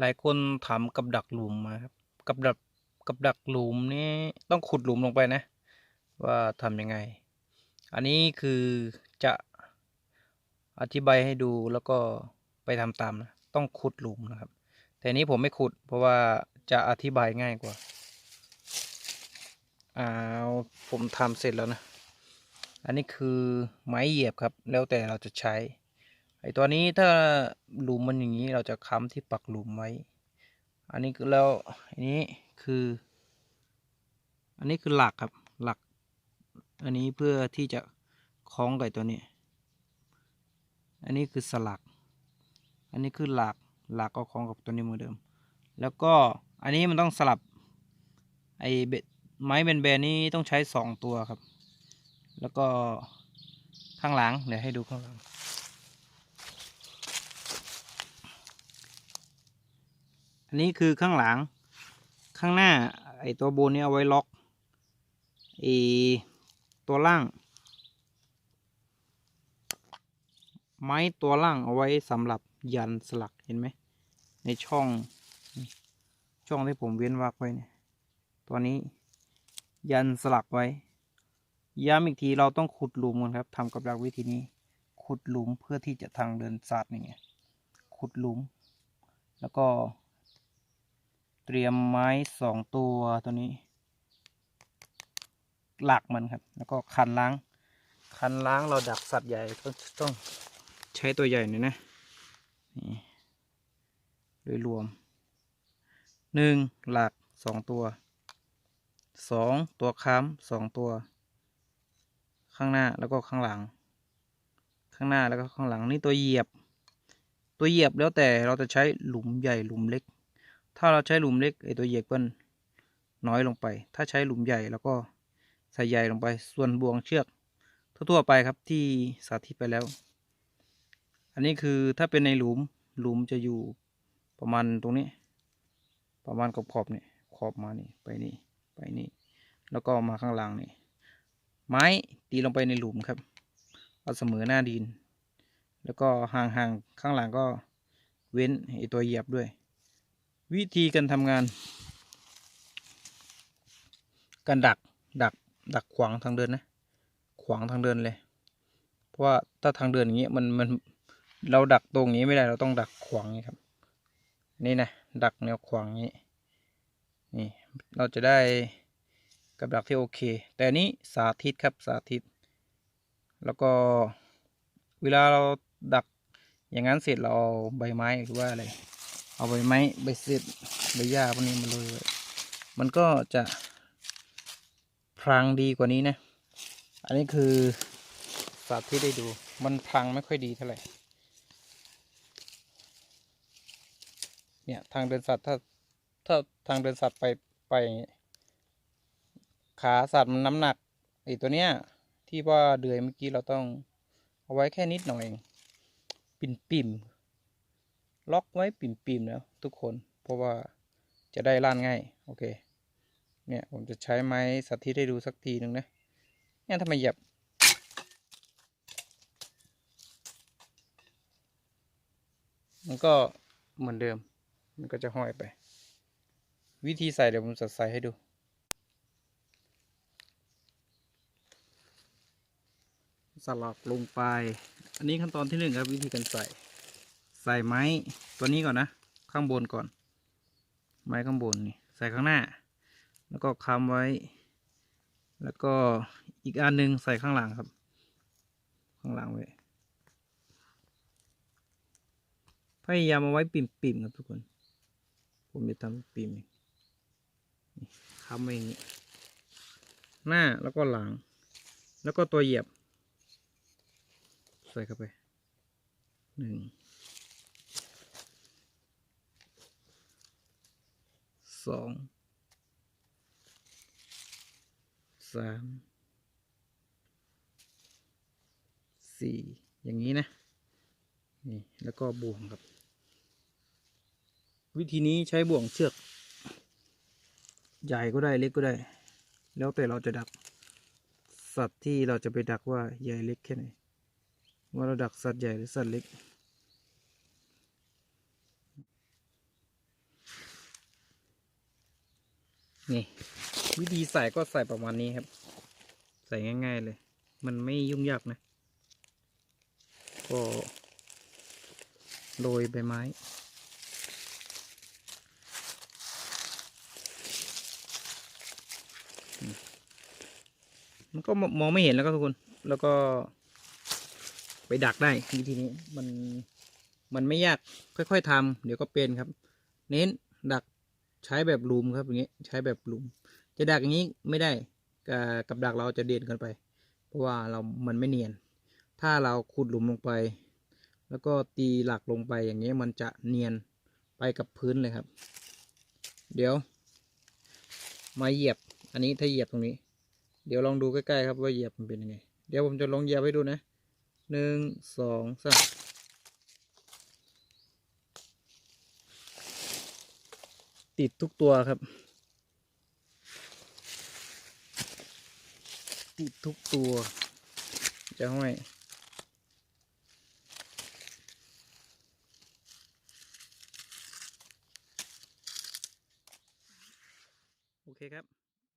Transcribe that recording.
หลายคนถามกับดักหลุมมาครับกับดักกับดักหลุมนี้ต้องขุดหลุมลงไปนะ ว่าทำยังไง อันนี้คือจะอธิบายให้ดูแล้วก็ไปทำตามนะ ต้องขุดหลุมนะครับ แต่นี้ผมไม่ขุดเพราะว่าจะอธิบายง่ายกว่าอ้าวผมทำเสร็จแล้วนะ อันนี้คือไม้เหยียบครับ แล้วแต่เราจะใช้ ไอตัวนี้ถ้าหลุมมันอย่างนี้เราจะค้ำที่ปักหลุมไว้ อันนี้คือแล้วอันนี้คือ อันนี้คือหลักครับหลัก อันนี้เพื่อที่จะคล้องกับตัวนี้ อันนี้คือสลัก อันนี้คือหลักหลักก็คล้องกับตัวนี้เหมือนเดิม แล้วก็อันนี้มันต้องสลับไอเบ็ดไม้แบนๆนี้ต้องใช้สองตัวครับ แล้วก็ข้างหลังเดี๋ยวให้ดูข้างหลัง อันนี้คือข้างหลัง ข้างหน้า ไอตัวบนนี้เอาไว้ล็อกไอตัวล่าง ไม้ตัวล่างเอาไว้สำหรับยันสลักเห็นไหม ในช่อง ช่องที่ผมเว้นวรรคไว้เนี่ย ตัวนี้ยันสลักไว้ ย้ำอีกทีเราต้องขุดหลุมกันครับทำกับดักวิธีนี้ ขุดหลุมเพื่อที่จะทางเดินสัตว์นี่ไงขุดหลุม แล้วก็ เตรียมไม้สองตัวตัวนี้ หลักมันครับ แล้วก็คันล้าง คันล้างเราดักสัตว์ใหญ่ก็ต้องใช้ตัวใหญ่หน่อยนะนี่โดยรวมหนึ่งหลักสองตัวสองตัวค้ำสองตัว ข้างหน้าแล้วก็ข้างหลัง ข้างหน้าแล้วก็ข้างหลังนี่ตัวเหยียบ ตัวเหยียบแล้วแต่เราจะใช้หลุมใหญ่หลุมเล็ก ถ้าเราใช้หลุมเล็กไอตัวเหยียบก็น้อยลงไป ถ้าใช้หลุมใหญ่แล้วก็ใส่ใหญ่ลงไป ส่วนบ่วงเชือกทั่วๆไปครับที่สาธิตไปแล้ว อันนี้คือถ้าเป็นในหลุมหลุมจะอยู่ประมาณตรงนี้ ประมาณขอบขอบนี่ขอบมานี่ไปนี่ไปนี่ แล้วก็มาข้างล่างนี่ ไม้ตีลงไปในหลุมครับเอาเสมอหน้าดิน แล้วก็ห่างๆข้างหลังก็เว้นไอตัวเหยียบด้วย วิธีการทำงาน การดักดักดักขวางทางเดินนะ ขวางทางเดินเลย เพราะว่าถ้าทางเดินอย่างเงี้ยมันมันเราดักตรงนี้ไม่ได้เราต้องดักขวางอย่างนี้ครับ นี่นะดักแนวขวางอย่างนี้นี่เราจะได้กับดักที่โอเค แต่นนี้สาธิตครับสาธิต แล้วก็เวลาเราดักอย่างนั้นเสร็จเราเอาใบไม้หรือว่าอะไร เอาใบไม้ใบเศษใบหญ้าพวกนี้มาโรยไว้มันก็จะพรางดีกว่านี้นะ อันนี้คือสาธิตได้ดู มันพรางไม่ค่อยดีเท่าไหร่ เนี่ยทางเดินสัตว์ถ้าถ้าทางเดินสัตว์ไปไปขาสัตว์มันน้ำหนักไอ้ตัวเนี้ยที่ว่าเดือยเมื่อกี้เราต้องเอาไว้แค่นิดหน่อย ปิ่มปิ่ม ล็อกไว้ปิ่มๆแล้วทุกคน เพราะว่าจะได้ล่านง่าย โอเค เนี่ยผมจะใช้ไม้สาธิตให้ดูสักทีหนึ่งนะ เนี่ยทำไมเหยียบ มันก็เหมือนเดิม มันก็จะห้อยไป วิธีใส่เดี๋ยวผมจะใส่ให้ดูสลักลงไป อันนี้ขั้นตอนที่หนึ่งครับวิธีการใส่ ใส่ไม้ตัวนี้ก่อนนะ ข้างบนก่อน ไม้ข้างบนนี่ใส่ข้างหน้า แล้วก็ค้ำไว้ แล้วก็อีกอันหนึงใส่ข้างหลังครับ ข้างหลังไว้พยายามเอาไว้ปิ่มๆครับทุกคน ผมจะทำปิ่มเองค้ำไว้อย่างนี้ หน้าแล้วก็หลัง แล้วก็ตัวเหยียบ ใส่เข้าไปหนึ่ง สองสามสี่อย่างนี้นะนี่แล้วก็บ่วงครับ วิธีนี้ใช้บ่วงเชือก ใหญ่ก็ได้เล็กก็ได้ แล้วแต่เราจะดัก สัตว์ที่เราจะไปดักว่าใหญ่เล็กแค่ไหนว่าเราดักสัตว์ใหญ่หรือสัตว์เล็ก นี่วิธีใส่ก็ใส่ประมาณนี้ครับ ใส่ง่าย ๆเลย มันไม่ยุ่งยากนะ ก็โรยใบไม้ มันก็มองไม่เห็นแล้วก็ทุกคน แล้วก็ ไปดักได้วิธีนี้มันมันไม่ยากค่อย ๆทำเดี๋ยวก็เป็นครับ เน้นดัก ใช้แบบลุมครับอย่างเงี้ยใช้แบบลุม จะดักอย่างนี้ไม่ได้กับกับดักเราจะเด่นเกันไป เพราะว่าเรา มันไม่เนียน ถ้าเราขุดหลุมลงไป แล้วก็ตีหลักลงไปอย่างเงี้ยมันจะเนียนไปกับพื้นเลยครับ เดี๋ยว มาเหยียบ อันนี้ถ้าเหยียบตรงนี้ เดี๋ยวลองดูใกล้ๆครับว่าเหยียบมันเป็นยังไง เดี๋ยวผมจะลองเหยียบให้ดูนะหนึ่งสองสาม ติดทุกตัวครับ ติดทุกตัว จะห้อยโอเคครับ